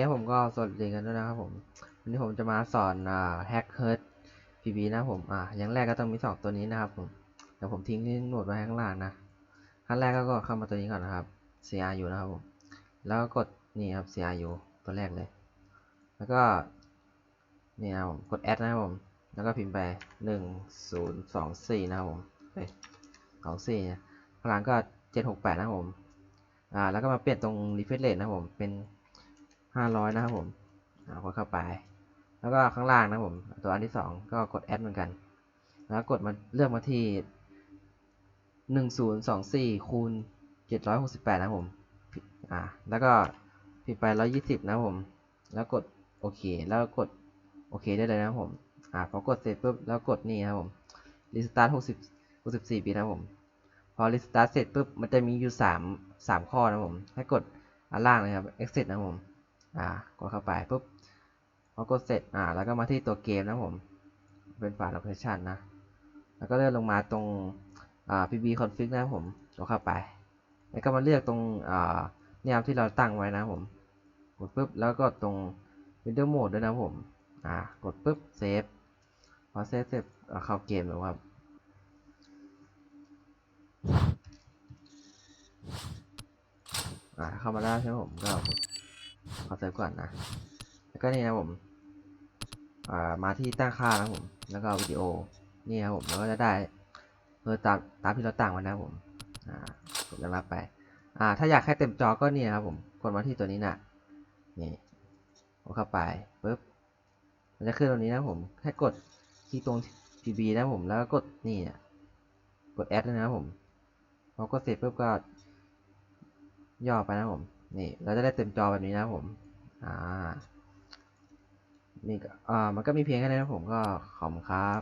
คผมก็สวัสดีกันด้วยนะครับผม วันนี้ผมจะมาสอนอ่าแฮกเฮิร์ตพีบีนะผมอ่าอย่างแรกก็ต้องมีสองตัวนี้นะครับผมเดี๋ยวผมทิ้งที่โหนดไว้ข้างล่างนะขั้นแรกก็เข้ามาตัวนี้ก่อนนะครับ CRU นะครับผมแล้วก็กดนี่ครับ CRU ตัวแรกเลย แล้วก็นี่นะผมกด add นะครับผมแล้วก็พิมพ์ไปหนึ่งศูนย์สองสี่นะครับผมเฮ้ยสองสี่ข้างหลังก็เจ็ดหกแปดนะครับผมอ่าแล้วก็มาเปลี่ยนตรง refresh rate นะครับผมเป็น ห้าร้อยนะครับผมอ่ากดเข้าไป แล้วก็ข้างล่างนะผม ตัวอันที่สองก็กด add เหมือนกัน แล้วกดมาเลือกมาที่หนึ่งศูนย์สองสี่คูณเจ็ดร้อยหกสิบแปดนะผม อ่า แล้วก็พิมพ์ไปร้อยยี่สิบนะผม แล้วกดโอเค แล้วกดโอเคได้เลยนะผม อ่า พอกดเสร็จปุ๊บ แล้วกดนี่นะผม restart หกสิบหกสิบสี่ปีนะผม พอ restart เสร็จปุ๊บ มันจะมีอยู่สามสามข้อนะผม ให้กดอันล่างเลยครับ exit นะผม อ่ากดเข้าไปปุ๊บพอกดเสร็จอ่าแล้วก็มาที่ตัวเกมนะผม เป็นฝ่าย location นะ แล้วก็เลื่อนลงมาตรงอ่า pb config นะผมกดเข้าไป แล้วก็มาเลือกตรงอ่าเนี่ยที่เราตั้งไว้นะผม กดปุ๊บแล้วก็ตรง window mode ด้วยนะผมอ่ากดปุ๊บเซฟพอเซฟเสร็จเข้าเกมแล้วครับอ่าเข้ามาแล้วใช่ไหมผมก็ ขอเซฟก่อนนะ แล้วก็นี่นะผมมาที่ตั้งค่านะผม แล้วก็วิดีโอ นี่ครับผมแล้วก็จะได้เออตามตามที่เราตั้งไว้นะผมอ่ากดแล้วรับไป อ่า ถ้าอยากให้เต็มจอก็นี่นะครับผมกดมาที่ตัวนี้นะนี่กดเข้าไปปุ๊บมันจะขึ้นตรงนี้นะผมให้กดที่ตรง PB นะผมแล้วก็กดนี่อะกด add ด้วยนะครับผมพอกดเสร็จปุ๊บก็ย่อไปนะผม นี่เราจะได้เต็มจอแบบนี้นะผมอ่านี่อ่ามันก็มีเพียงแค่นี้นะผมก็ขอบคุณครับ